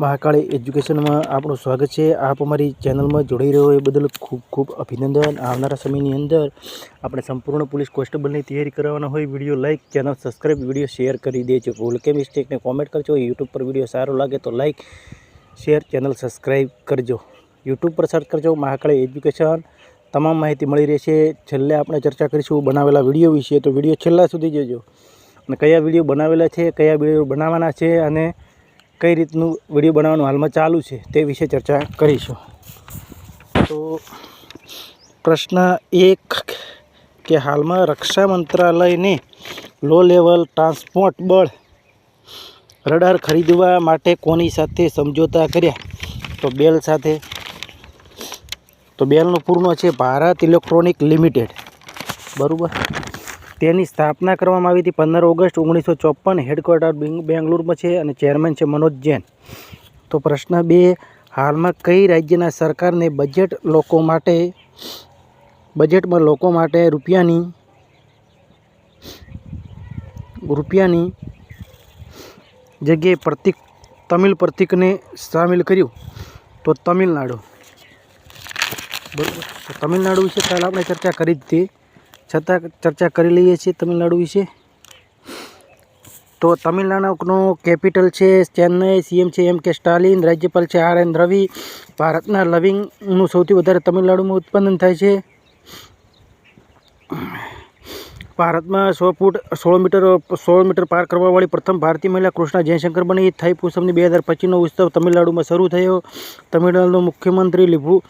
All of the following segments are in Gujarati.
મહાકાળી એજ્યુકેશનમાં આપણું સ્વાગત છે. આપ અમારી ચેનલમાં જોડાઈ રહ્યો એ બદલ ખૂબ ખૂબ અભિનંદન. આવનારા સમયની અંદર આપણે સંપૂર્ણ પોલીસ કોન્સ્ટેબલની તૈયારી કરવાના હોય, video like channel subscribe video share કરી દેજો. ભૂલ કે મિસ્ટેકને કોમેન્ટ કરજો. યુટ્યુબ પર વીડિયો સારો લાગે તો લાઇક શેર, ચેનલ સબસ્ક્રાઈબ કરજો. યુટ્યુબ પર સર્ચ કરજો મહાકાળી એજ્યુકેશન. તમામ માહિતી મળી રહેશે. છેલ્લે આપણે ચર્ચા કરીશું બનાવેલા વીડિયો વિશે. તો વીડિયો છેલ્લા સુધી જોજો. અને કયા વીડિયો બનાવેલા છે, કયા વીડિયો બનાવવાના છે અને કઈ રીતનું વીડિયો બનાવવાનું હાલમાં ચાલુ છે તે વિશે ચર્ચા કરીશું. તો પ્રશ્ન એક કે હાલમાં રક્ષા મંત્રાલયને લો લેવલ ટ્રાન્સપોર્ટ બળ રડાર ખરીદવા માટે કોની સાથે સમજોતા કર્યા? તો બેલ સાથે. તો બેલનું પૂર્ણ છે ભારત ઇલેક્ટ્રોનિક લિમિટેડ. બરાબર? તેની સ્થાપના કરવામાં આવી હતી પંદર ઓગસ્ટ ઓગણીસો ચોપન હેડક્વાર્ટર બેંગ, બેંગ્લોરમાં છે અને ચેરમેન છે મનોજ જૈન. તો પ્રશ્ન બે, હાલમાં કઈ રાજ્યના સરકારને બજેટ લોકો માટે બજેટમાં લોકો માટે રૂપિયાની રૂપિયાની જગ્યાએ પ્રતિક, તમિલ પ્રતિકને સામેલ કર્યું? તો તમિલનાડુ. બરાબર. તમિલનાડુ વિશે કાલ આપણે ચર્ચા કરી હતી. છતાં ચર્ચા કરી લઈએ છીએ તમિલનાડુ વિશે. તો તમિલનાડુનું કેપિટલ છે ચેન્નઈ, સીએમ છે એમ કે સ્ટાલિન, રાજ્યપાલ છે આર એન રવિ. ભારતના લવિંગનું સૌથી વધારે તમિલનાડુમાં ઉત્પાદન થાય છે. ભારતમાં સો ફૂટ સોળ મીટર સોળ મીટર પાર કરવાવાળી પ્રથમ ભારતીય મહિલા કૃષ્ણા જયશંકર બની. થાઈ પૂસમની બે હજાર પચીસનો ઉત્સવ તમિલનાડુમાં શરૂ થયો. તમિલનાડુના મુખ્યમંત્રી લિભુ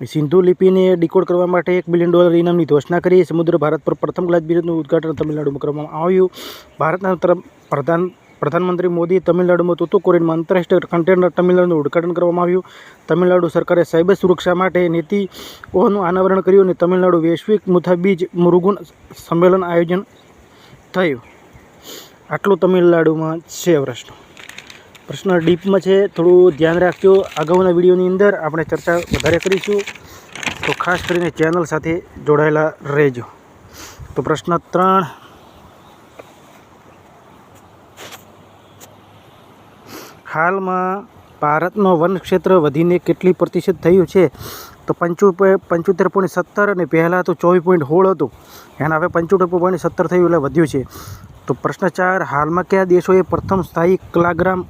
સિંધુ લિપિને ડીકોડ કરવા માટે એક બિલિયન ડોલર ઇનામની ઘોષણા કરી સમુદ્ર ભારત પર પ્રથમ ગ્લાસ બ્રિજનું ઉદઘાટન તમિલનાડુમાં કરવામાં આવ્યું. ભારતના પ્રધાન પ્રધાનમંત્રી મોદી તમિલનાડુમાં તુતુકોરીનમાં આંતરરાષ્ટ્રીય કન્ટેનર ટર્મિનલનું ઉદ્ઘાટન કરવામાં આવ્યું. તમિલનાડુ સરકારે સાયબર સુરક્ષા માટે નીતિઓનું અનાવરણ કર્યું અને તમિલનાડુ વૈશ્વિક મુથાબીજ મુરુગુન સંમેલન આયોજન થયું. આટલું તમિલનાડુમાં છે પ્રશ્ન. પ્રશ્ન ડીપમાં છે, થોડું ધ્યાન રાખજો. અગાઉના વિડીયોની અંદર આપણે ચર્ચા વધારે કરીશું. તો ખાસ કરીને ચેનલ સાથે જોડાયેલા રહેજો. તો પ્રશ્ન ત્રણ. હાલમાં ભારતનો વન ક્ષેત્ર વધીને કેટલી પ્રતિશત થયું છે? તો પંચો પંચોતેર પોઈન્ટ સત્તર અને પહેલાં તો ચોવીસ પોઈન્ટ સોળ હતું. એના હવે પંચોતેર પોઈન્ટ સત્તર થયું એટલે વધ્યું છે. તો પ્રશ્ન ચાર, હાલમાં કયા દેશોએ પ્રથમ સ્થાયી કલાગ્રામ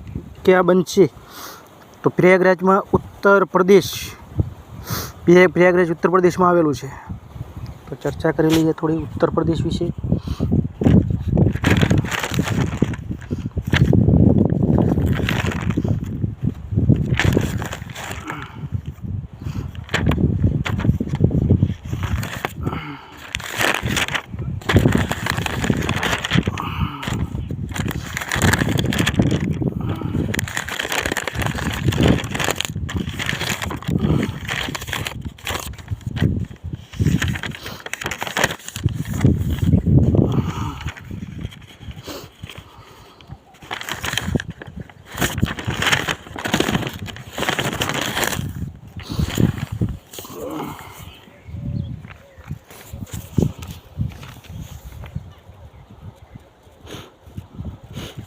ક્યાં બનશે? તો પ્રયાગરાજમાં ઉત્તર પ્રદેશ પ્રયા- પ્રયાગરાજ ઉત્તર પ્રદેશમાં આવેલું છે. તો ચર્ચા કરી લઈએ થોડી ઉત્તર પ્રદેશ વિશે.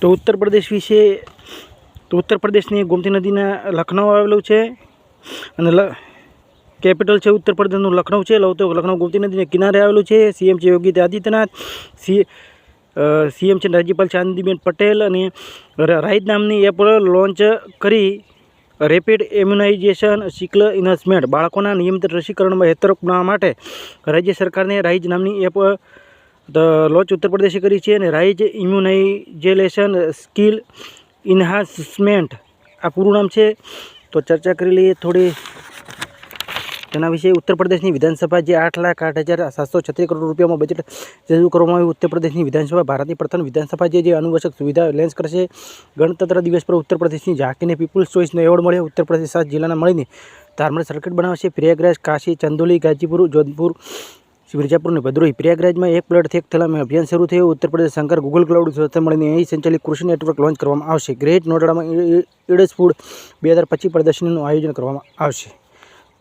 તો ઉત્તર પ્રદેશ વિશે, તો ઉત્તર પ્રદેશની ગોમતી નદીના લખનઉ આવેલું છે અને કેપિટલ છે ઉત્તર પ્રદેશનું લખનઉ છે. લવ તો લખનઉ ગોમતી નદીના કિનારે આવેલું છે. સીએમ છે યોગી આદિત્યનાથ, સી સીએમ છે રાજ્યપાલ ચાંદીબેન પટેલ અને ર- નામની એપ લોન્ચ કરી રેપિડ ઇમ્યુનાઇઝેશન સિકલ ઇન્વેસ્ટમેન્ટ બાળકોના નિયમિત રસીકરણમાં હેતરક બનાવવા માટે રાજ્ય સરકારને રાઈજ નામની એપ ધ લોચ ઉત્તર પ્રદેશે કરી છે અને રાઇઝ ઇમ્યુનાઇઝેલેશન સ્કિલ ઇન્હાન્સમેન્ટ, આ પૂરું નામ છે. તો ચર્ચા કરી લઈએ થોડી. તેના વિશે ઉત્તર પ્રદેશની વિધાનસભા જે આઠ લાખ આઠ હજાર સાતસો છત્રીસ કરોડ રૂપિયામાં બજેટ રજૂ કરવામાં આવ્યું, ઉત્તર પ્રદેશની વિધાનસભા ભારતની પ્રથમ વિધાનસભા જે અનુવશક સુવિધા લેન્સ કરશે. ગણતંત્ર દિવસ પર ઉત્તર પ્રદેશની ઝાંકીને પીપલ્સ ચોઇસનો એવોર્ડ મળ્યો. ઉત્તર પ્રદેશ સાત જિલ્લાના મળીને ધાર્મિક સર્કિટ બનાવશે. પ્રયાગરાજ, કાશી, ચંદોલી, ગાજીપુર, જોધપુર મિર્જાપુર અને ભદ્રોહી પ્રયાગરાજમાં એક પ્લેટથી એક થેલામાં અભિયાન શરૂ થયું. ઉત્તર પ્રદેશ સરકાર ગુગલ ક્લાઉડ સાથે મળીને અહીં સંચાલિત કૃષિ નેટવર્ક લોન્ચ કરવામાં આવશે. ગ્રેટ નોડામાં ઇડસ ફૂડ બે હજાર પચીસ પ્રદર્શનીનું આયોજન કરવામાં આવશે.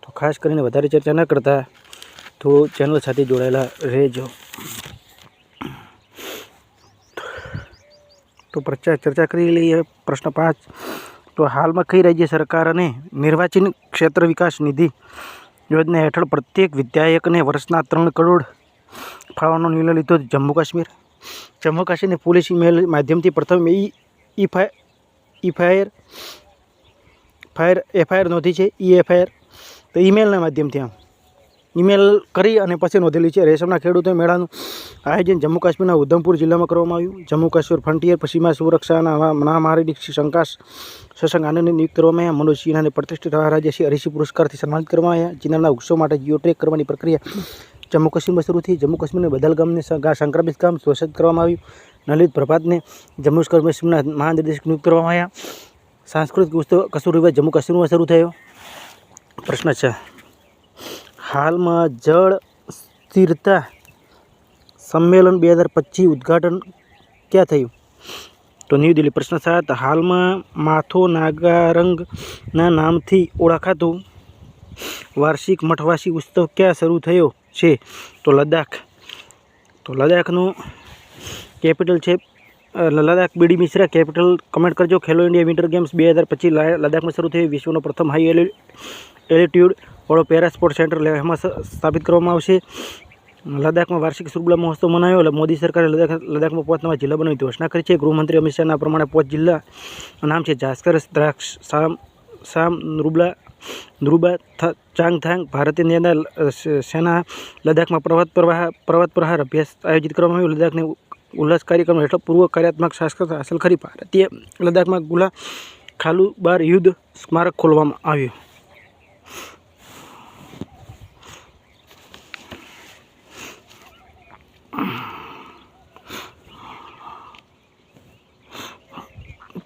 તો ખાસ કરીને વધારે ચર્ચા ન કરતા તો ચેનલ સાથે જોડાયેલા રહેજો. તો પ્રચાર ચર્ચા કરી લઈએ પ્રશ્ન પાંચ. તો હાલમાં કઈ રાજ્ય સરકાર અને નિર્વાચન ક્ષેત્ર વિકાસ નિધિ યોજના હેઠળ પ્રત્યેક વિધાયકને વર્ષના ત્રણ કરોડ ફાળવવાનો નિર્ણય લીધો જમ્મુ કાશ્મીર. જમ્મુ કાશ્મીરની પોલીસ ઈમેલ માધ્યમથી પ્રથમ ઈ ઈફઆઈ ઈફઆઈઆર ફાયર, એફઆઈઆર નોંધી છે, ઈ એફઆઈઆર. તો ઈમેલના માધ્યમથી આમ. ઈમેલ કરી અને પછી નોંધેલી છે. રેશમના ખેડૂતો મેળાનું આયોજન જમ્મુ કાશ્મીરના ઉધમપુર જિલ્લામાં કરવામાં આવ્યું. જમ્મુ કાશ્મીર ફ્રન્ટિયર પશ્ચિમા સુરક્ષાના મહામારી શંકાશ શશાંક આનંદને નિયુક્ત કરવામાં આવ્યા. મનોજ સિન્હાને પ્રતિષ્ઠિત રાજ્ય શ્રી હરિશી પુરસ્કારથી સન્માનિત કરવામાં આવ્યા. જિલ્લાના ઉત્સવ માટે જીઓ ટ્રેક કરવાની પ્રક્રિયા જમ્મુ કાશ્મીરમાં શરૂ થઈ. જમ્મુ કાશ્મીરના બદલ ગામને સંક્રમિત ગામ ઘોષિત કરવામાં આવ્યું. નલિત પ્રભાતને જમ્મુ કાશ્મીરના મહાનિર્દેશક નિયુક્ત કરવામાં આવ્યા. સાંસ્કૃતિક ઉત્સવ રિવાજ જમ્મુ કાશ્મીરમાં શરૂ થયો. પ્રશ્ન છે. હાલમાં જળ સ્થિરતા સંમેલન બે હજાર પચીસ ઉદ્ઘાટન ક્યાં થયું? તો ન્યૂ દિલ્હી પ્રશ્ન સાત, હાલમાં માથો નાગારંગના નામથી ઓળખાતું વાર્ષિક મઠવાસી ઉત્સવ ક્યાં શરૂ થયો છે? તો લદ્દાખ. તો લદ્દાખનું કેપિટલ છે Ladakh BD Mishra capital. Comment કરજો, ખેલો ઇન્ડિયા વિન્ટર ગેમ્સ બે હજાર પચીસ લદ્દાખમાં શરૂ થયું વિશ્વનો પ્રથમ હાઈ એલિટ્યુડ વાળો પેરા સ્પોર્ટ સેન્ટર લેહમાં સ્થાપિત કરવામાં આવશે. લદ્દાખમાં વાર્ષિક સુરબલા મહોત્સવ મનાયો એટલે મોદી સરકારે લદ્દાખ લદ્દાખમાં પાંચ નવા જિલ્લા બનાવી ઘોષણા કરી છે. ગૃહમંત્રી અમિત શાહના પ્રમાણે પાંચ જિલ્લા નામ છે. જાસ્કર, દ્રાક્ષ, સામ સામ, નૃબલા નૃબા ચાંગથાંગ, ભારતીય નેતા સેના, લદ્દાખમાં પર્વત પ્રવાહ પર્વત પ્રહાર અભ્યાસ આયોજિત કરવામાં આવ્યો. લદ્દાખને ઉલ્લાસ કાર્યક્રમ હેઠળ પૂર્વ કાર્યાત્મક શાસક હાંસલ કરી. ભારતીય લદ્દાખમાં ગુલા ખાલુબાર યુદ્ધ સ્મારક ખોલવામાં આવ્યું.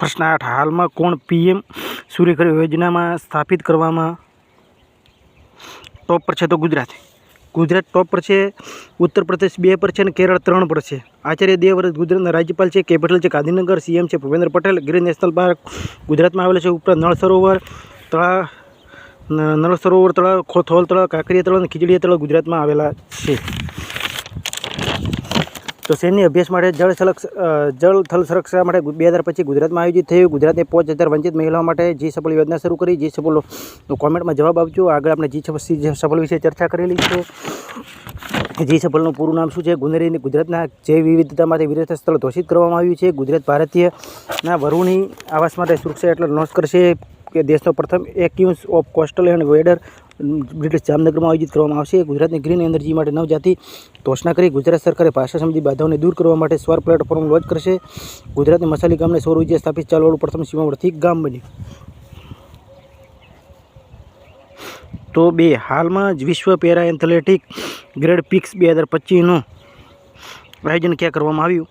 પ્રશ્ન આઠ હાલમાં કોણ પીએમ સૂર્યઘર યોજનામાં સ્થાપિત કરવામાં ટોપ પર છે તો ગુજરાત. ગુજરાત ટોપ પર છે ઉત્તર પ્રદેશ બે પર છે અને કેરળ ત્રણ પર છે. આચાર્ય દેવવ્રત ગુજરાતના રાજ્યપાલ છે કેપિટલ છે, ગાંધીનગર સીએમ છે, ભૂપેન્દ્ર પટેલ, ગીર નેશનલ પાર્ક ગુજરાતમાં આવેલો છે, ઉપરાંત નળ સરોવર, તળાવ નળ સરોવર, તળાવ થોલ તળાવ, કાંકરિયા તળાવ અને ખીજડીયા તળાવ ગુજરાતમાં આવેલા છે. તો સૈન્ય અભ્યાસ માટે જળ સંરક્ષ જળ થલ સુરક્ષા માટે બે હજાર પચીસ ગુજરાતમાં આયોજિત થયું. ગુજરાતની પાંચ હજાર વંચિત મહિલાઓ માટે જી સફળ યોજના શરૂ કરી. જી સફળ કોમેન્ટમાં જવાબ આપજો. આગળ આપણે જી સફળ સફળ વિશે ચર્ચા કરેલી છે. જી સફળનું પૂરું નામ શું છે? ગુનેરીની ગુજરાતના જૈવ વિવિધતામાંથી વિરોધ સ્થળ ઘોષિત કરવામાં આવ્યું છે. ગુજરાત ભારતીયના વરુણી આવાસ માટે સુરક્ષા એટલે લોન્ચ કરશે કે દેશનો પ્રથમ એક્યુન્સ of coastal and wader British જામનગરમાં આયોજિત કરવામાં આવશે. ગુજરાતની ગ્રીન એનર્જી માટે નવજાતિ ઘોષણા કરી ગુજરાત સરકારે ભાષા સંબંધી બાધાઓને દૂર કરવા માટે સ્વર પ્લેટફોર્મ લોન્ચ કરશે. ગુજરાતની મસાલી ગામને સૌર ઊર્જા સ્થાપિત ચાલવાળું પ્રથમ સીમાવર્તી ગામ બન્યું. તો બે, હાલમાં જ વિશ્વ પેરા એથ્લેટિક ગ્રેડ પિક્સ બે હજાર પચીસનું આયોજન ક્યાં કરવામાં આવ્યું?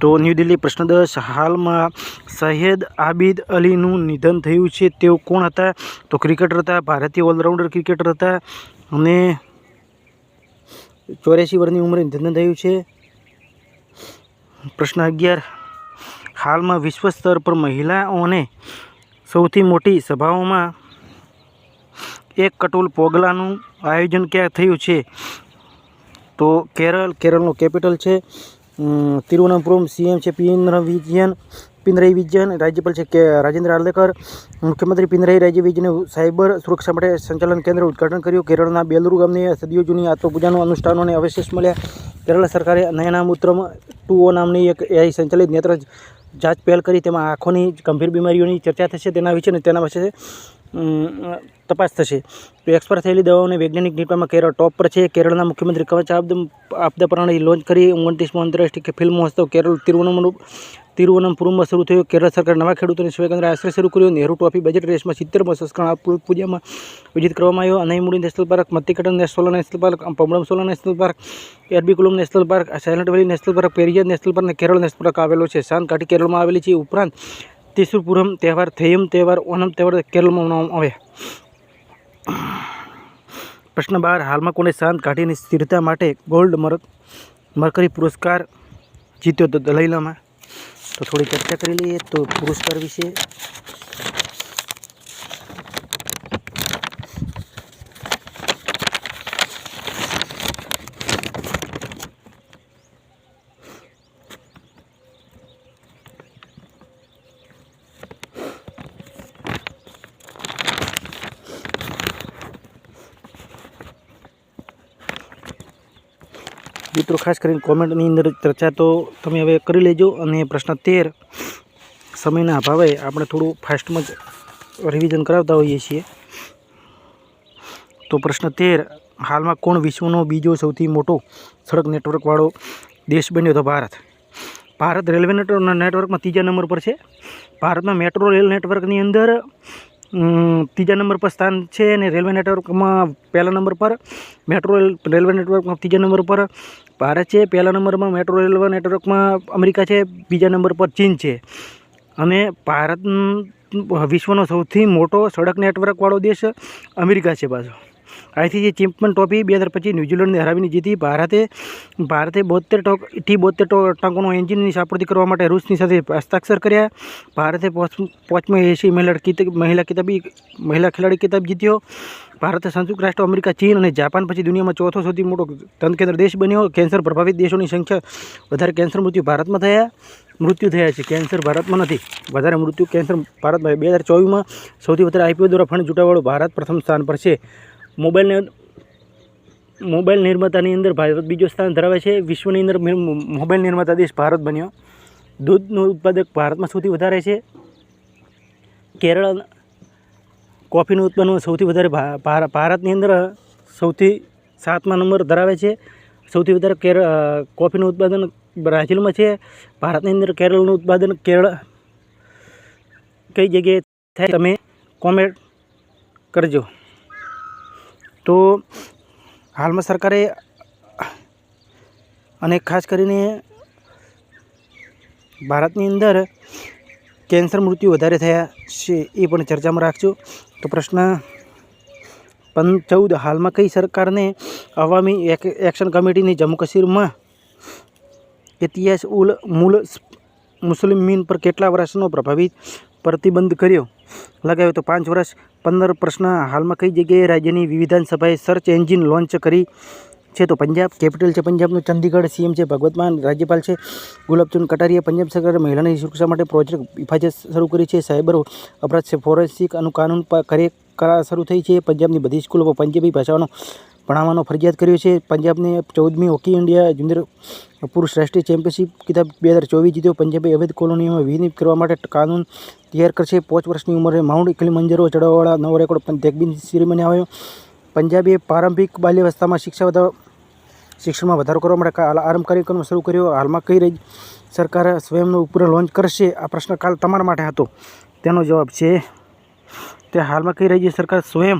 તો ન્યૂ દિલ્હી પ્રશ્ન દસ હાલમાં સૈયદ આબિદ અલીનું નિધન થયું છે. તેઓ કોણ હતા? તો ક્રિકેટર હતા, ભારતીય ઓલરાઉન્ડર ક્રિકેટર હતા અને ચોર્યાસી વર્ષની ઉંમરે નિધન થયું છે. પ્રશ્ન અગિયાર. હાલમાં વિશ્વ સ્તર પર મહિલાઓને સૌથી મોટી સભાઓમાં એક કટોલ પોગલાનું આયોજન ક્યાં થયું છે? તો કેરળ, કેરળનું કેપિટલ છે. તિરુવનંતપુરમ સીએમ છે પિનરાઈ વિજયન પિનરાઈ વિજયન રાજ્યપાલ છે કે રાજેન્દ્ર આર્લેકર મુખ્યમંત્રી પિનરાઈ રાજ્ય વિજયને સાયબર સુરક્ષા માટે સંચાલન કેન્દ્ર ઉદ્ઘાટન કર્યું. કેરળના બેલુરુ ગામની સદીઓ જૂની આત્મપૂજાનું અનુષ્ઠાનો અને અવશેષ મળ્યા. કેરળ સરકારે નયનામૂત્રમ ટુ ઓ નામની એક એઆઈ સંચાલિત નેત્ર જાંચ પહેલ કરી. તેમાં આંખોની ગંભીર બીમારીઓની ચર્ચા થશે તેના વિશે તેના વિશે તપાસ થશે. તો એક્સપાયર થયેલી દવાઓને વૈજ્ઞાનિક નિપણમાં કેરળ ટોપ પર છે. કેરળના મુખ્યમંત્રી કવચ આપદા પ્રણાલી લોન્ચ કરી. ઓગણત્રીસમો આંતરરાષ્ટ્રીય ફિલ્મ મહોત્સવ કેરળ તિરુવનંતપુરમ તિરુવનંતપુરમમાં શરૂ થયો. કેરળ સરકાર નવા ખેડૂતોને સેવા કેન્દ્ર આશ્રય શરૂ કર્યો. નહેરુ ટ્રોફી બજેટ રેસમાં સિત્તેરમાં સંસ્કરણ પૂજામાં વિજિત કરવામાં આવ્યો. Anamudi national park Mathikettan national national park Pambadum Shola national park Eravikulam national park silent valley national park Periyar national park અને કેરળ નેશનલ પાર્ક આવેલો છે. સાન કાઠી કેરળમાં આવેલી છે. ઉપરાંત તિરુપુરમ તહેવાર, થેયમ તહેવાર, ઓનમ તહેવાર કેરળમાં મનાવવામાં આવે. પ્રશ્ન બાર, હાલમાં કોને શાંત ઘાટીની સ્થિરતા માટે ગોલ્ડ મર મરકરી પુરસ્કાર જીત્યો તો દલાઈલામાં? તો થોડી ચર્ચા કરી લઈએ તો પુરસ્કાર વિશે મિત્રો, ખાસ કરીને કોમેન્ટની અંદર ચર્ચા તો તમે હવે કરી લેજો અને પ્રશ્ન તેર, સમયના અભાવે આપણે થોડું ફાસ્ટમાં જ રિવિઝન કરાવતા હોઈએ છીએ. તો પ્રશ્ન તેર, હાલમાં કોણ વિશ્વનો બીજો સૌથી મોટો સડક નેટવર્કવાળો દેશ બન્યો હતો ભારત? ભારત રેલવે નેટવર્ક નેટવર્કમાં ત્રીજા નંબર પર છે. ભારતમાં મેટ્રો રેલ નેટવર્કની અંદર ત્રીજા નંબર પર સ્થાન છે અને રેલવે નેટવર્કમાં પહેલા નંબર પર મેટ્રો રેલવે નેટવર્કમાં ત્રીજા નંબર પર ભારત છે. પહેલા નંબરમાં મેટ્રો રેલવે નેટવર્કમાં અમેરિકા છે. બીજા નંબર પર ચીન છે. અને ભારત, વિશ્વનો સૌથી મોટો સડક નેટવર્કવાળો દેશ અમેરિકા છે પાછો. આઈસીસી ચેમ્પિયન ટ્રોફી બે હજાર પચીસ ન્યૂઝીલેન્ડને હરાવીને જીતી ભારતે ભારતે બોતેર ટોક ટી બોતેર ટાંકોનો એન્જિનની સાપૂર્તિ કરવા માટે રૂસની સાથે હસ્તાક્ષર કર્યા. ભારતે પોચ- પોચમો એશી મહિલા મહિલા કિતાબી મહિલા ખેલાડી કિતાબ જીત્યો. ભારતે સંયુક્ત રાષ્ટ્ર, અમેરિકા, ચીન અને જાપાન પછી દુનિયામાં ચોથો સૌથી મોટો ધનકેન્દ્ર દેશ બન્યો. કેન્સર પ્રભાવિત દેશોની સંખ્યા વધારે કેન્સર મૃત્યુ ભારતમાં થયા. મૃત્યુ થયા છે. કેન્સર ભારતમાં નથી. વધારે મૃત્યુ કેન્સર ભારતમાં. બે હજાર ચોવીસમાં સૌથી વધારે આઈપીઓ દ્વારા ફંડ જુટાવાળો ભારત પ્રથમ સ્થાન પર છે. મોબાઈલને મોબાઈલ નિર્માતાની અંદર ભારત બીજો સ્થાન ધરાવે છે. વિશ્વની અંદર મોબાઈલ નિર્માતા દેશ ભારત બન્યો. દૂધનું ઉત્પાદક ભારતમાં સૌથી વધારે છે. કેરળ કોફીનું ઉત્પાદન સૌથી વધારે ભારતની અંદર સૌથી સાતમા નંબર ધરાવે છે. સૌથી વધારે કેર કોફીનું ઉત્પાદન બ્રાઝિલમાં છે. ભારતની અંદર કેરળનું ઉત્પાદન કેરળ કઈ જગ્યાએ થાય તમે કોમેન્ટ કરજો. તો હાલમાં સરકારે અને ખાસ કરીને ભારતની અંદર કેન્સર મૃત્યુ વધારે થયા છે એ પણ ચર્ચામાં રાખજો. તો પ્રશ્ન પન ચૌદ, હાલમાં કઈ સરકારને અવામી એક- એક્શન કમિટીની જમ્મુ કાશ્મીરમાં ઇતિહાસ ઉલ, મૂલ, મુસ્લિમીન પર કેટલા વર્ષનો પ્રભાવિત પ્રતિબંધ કર્યો? લગાવ્યો તો પાંચ વર્ષ, પંદર પ્રશ્ન હાલમાં કઈ જગ્યાએ રાજ્યની વિધાનસભાએ સર્ચ એન્જિન લોન્ચ કરી છે તો પંજાબ કેપિટલ છે પંજાબનું, ચંદીગઢ સીએમ છે, ભગવત માન રાજ્યપાલ છે ગુલાબચંદ કટારીયા પંજાબ સરકારે મહિલાની સુરક્ષા માટે પ્રોજેક્ટ હિફાજત શરૂ કરી છે, સાયબર અપરાધ છે ફોરેન્સિક અનુ કાનૂન પ- કરે કરા શરૂ થઈ છે, પંજાબની બધી સ્કૂલોમાં પંજાબી ભાષાનો ભણાવવાનો ફરજિયાત કર્યો છે. પંજાબને ચૌદમી હોકી ઇન્ડિયા જુનિયર પુરુષ રાષ્ટ્રીય ચેમ્પિયનશિપ કિતાબ બે હજાર ચોવીસ જીત્યો. પંજાબે અવૈધ કોલોનીઓમાં વિનિત કરવા માટે કાનૂન તૈયાર કરશે. પાંચ વર્ષની ઉંમરે માઉન્ટ કિલીમંજરો ચડાવવાવાળા નવો રેકોર્ડ દેગબીન સેરેમની આવ્યો. પંજાબે પ્રારંભિક બાલ્યવસ્થામાં શિક્ષા વધારો શિક્ષણમાં વધારો કરવા માટે આરંભ કાર્યક્રમ શરૂ કર્યો. હાલમાં કઈ રહી સરકાર સ્વયંનો ઉપગ્રહ લોન્ચ કરશે? આ પ્રશ્ન કાલ તમારા માટે હતો. તેનો જવાબ છે તે હાલમાં કઈ રાજ્ય સરકાર સ્વયં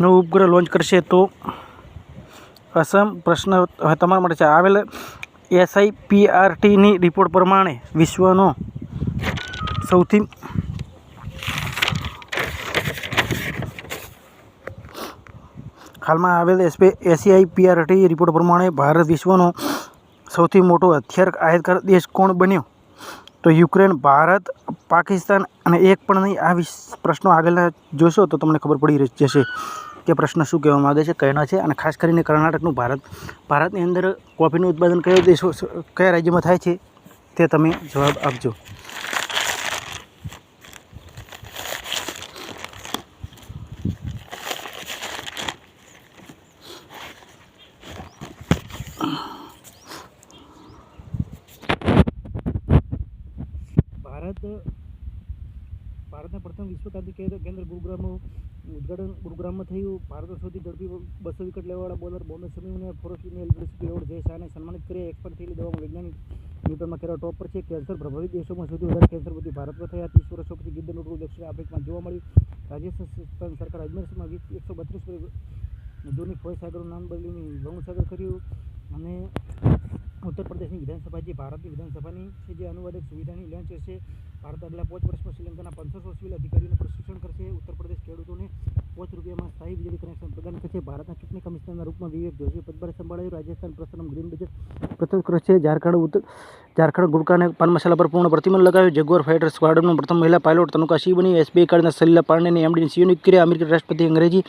નો ઉપગ્રહ લોન્ચ કરશે તો અસમ પ્રશ્ન તમારા માટે છે. આવેલ એસઆઈપીઆરટીની રિપોર્ટ પ્રમાણે વિશ્વનો સૌથી હાલમાં આવેલ એસપી એસીઆઈપીઆરટી રિપોર્ટ પ્રમાણે ભારત વિશ્વનો સૌથી મોટો હથિયાર આયાતકાર દેશ કોણ બન્યો? તો યુક્રેન, ભારત, પાકિસ્તાન અને એક પણ નહીં, આ પ્રશ્નો આગળના જોશો તો તમને ખબર પડી જશે કે પ્રશ્ન શું કહેવા માગે છે, કહેના છે અને ખાસ કરીને કર્ણાટકનું ભારત. ભારતની અંદર કોફીનું ઉત્પાદન કયો દેશો, કયા રાજ્યમાં થાય છે તે તમે જવાબ આપજો. ભારત ભારતના પ્રથમ વિશ્વ તાંત્રિક કેન્દ્ર ગુરુગ્રામનું ઉદઘાટન ગુરુગ્રામમાં થયું. ભારત સૌથી ઝડપી બસો વિકેટ લેવાવાળા બોલર બોમ્બે સમીને ફોરેસ્ટની યુનિવર્સિટી એવોર્ડ જય શાહને સન્માનિત કરી. એક્સપર્ટ થયેલી દવામાં વૈજ્ઞાનિક ન્યૂટનમાં કેરળ ટોપ પર છે. કેન્સર પ્રભાવિત દેશોમાં સૌથી વધારે કેન્સર વધી ભારતમાં થયા. ત્રીસ વર્ષો પછી ગીધ નોટવું દક્ષિણ આફ્રિકામાં જોવા મળ્યું. રાજ્ય સરકાર અજમેરમાં વીસ એકસો બત્રીસ જૂની ફોય સાગરનું નામ બદલીને વરુણસાગર કર્યું અને ઉત્તર પ્રદેશની વિધાનસભા જે ભારતની વિધાનસભાની છે, જે અનુવાદક સુવિધાની લોન્ચ કરશે. ભારત આગલા પાંચ વર્ષમાં શ્રીલંકાના પાંચસો સિવિલ અધિકારીઓને પ્રશિક્ષણ કરશે. ઉત્તર પ્રદેશ ખેડૂતોને પાંચ રૂપિયામાં સ્થાયી વીજળી કનેક્શન પ્રદાન કરશે. ભારતના ચૂંટણી કમિશનરના રૂપમાં વિવેક જોશી પદભાર સંભાળ્યું. રાજસ્થાન પ્રથમ ગ્રીન બજેટ પ્રસ્તુત કરશે ઝારખંડ ઉત્તર ઝારખંડ ગુરકાને પાન મસાલા પર પૂર્ણ પ્રતિબંધ લગાવ્યો. જગુઆર ફાઇટર સ્ક્વાડ્રનનો પ્રથમ મહિલા પાયલોટ તનુકા સિંહ બની. એસબીઆઈ કાર્ડના સલીલા પાંડેને એમડીની નિયુક્ત કર્યા અમેરિકન રાષ્ટ્રપતિ અંગ્રેજી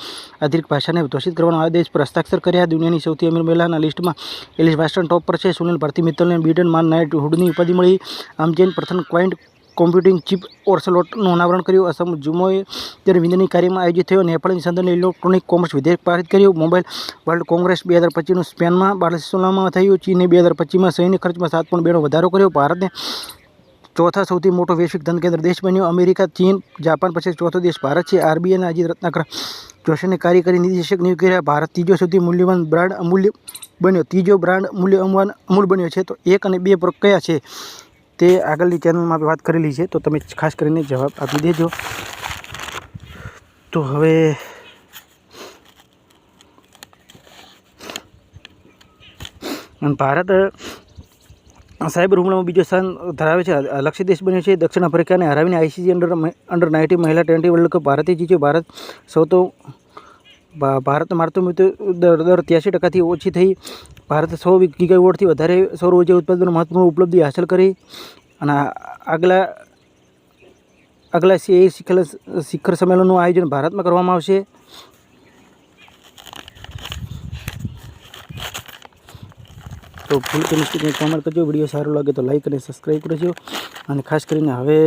અધિક ભાષાને ઘોષિત કરવાનો આદેશ પર હસ્તાક્ષર કર્યા. દુનિયાની સૌથી અમીર મહિલાના લિસ્ટમાં એલિસ વાસ્ટન ટોપ પર છે. સુનિલ ભારતી મિત્તલને બીડન માન નાઇટ હુડની ઉપાધિ મળી. આમજેન પ્રથમ ક્વાઇન્ટ કોમ્પ્યુટિંગ ચીપ ઓર્સલોટનું અનાવરણ કર્યું. અસમ જુમોએ ત્યારે વિંદની કાર્યમાં આયોજિત થયો નેપાળની સંસદને ઇલેક્ટ્રોનિક કોમર્સ વિધેયક પારિત કર્યું. મોબાઈલ વર્લ્ડ કોંગ્રેસ બે હજાર પચીસનું સ્પેનમાં બાર્સિલોનામાં થયું. ચીને બે હજાર પચીસમાં સૈન્ય ખર્ચમાં સાત પોઈન્ટ બેનો વધારો કર્યો. ભારતને ચોથા સૌથી મોટો વૈશ્વિક ધન કેન્દ્ર દેશ બન્યો. અમેરિકા, ચીન, જાપાન પછી ચોથો દેશ ભારત છે. આરબીઆઈના અજીત રત્નાકર જોશીને કાર્યકારી નિદેશક નિયુક્ત કર્યા. ભારત ત્રીજો સૌથી મૂલ્યવાન બ્રાન્ડ અમૂલ્ય બન્યો. ત્રીજો બ્રાન્ડ મૂલ્યવાન અમૂલ બન્યો છે. તો એક અને બે કયા છે? તે આગળની ચેનલમાં વાત કરેલી છે, તો તમે ખાસ કરીને જવાબ આપી દેજો. તો હવે ભારત સાયબર હુમલામાં બીજો સ્થાન ધરાવે છે લક્ષ્ય દેશ બન્યો છે, દક્ષિણ આફ્રિકાને હરાવીને આઈસીસી અંડર અંડર નાઇન્ટી મહિલા ટ્વેન્ટી વર્લ્ડ કપ ભારતે જીત્યો. ભારત સૌ તો ભારત મારતું મૃત્યુ દર દર ત્યાસી ટકાથી ઓછી થઈ. ભારત સો ગીગાવોટથી વધારે સૌર ઊર્જા ઉત્પાદન મહત્વપૂર્ણ ઉપલબ્ધિ હાંસલ કરી. અને આગલા આગલા સી શિખર શિખર સંમેલનનું આયોજન ભારતમાં કરવામાં આવશે. તો ફૂલ કે મિસ્ટેક કોમેન્ટ કરજો. વીડિયો સારો લાગે તો લાઈક અને સબસ્ક્રાઈબ કરજો. અને ખાસ કરીને હવે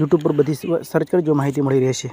યુટ્યુબ પર બધી સર્ચ કરજો માહિતી મળી રહેશે.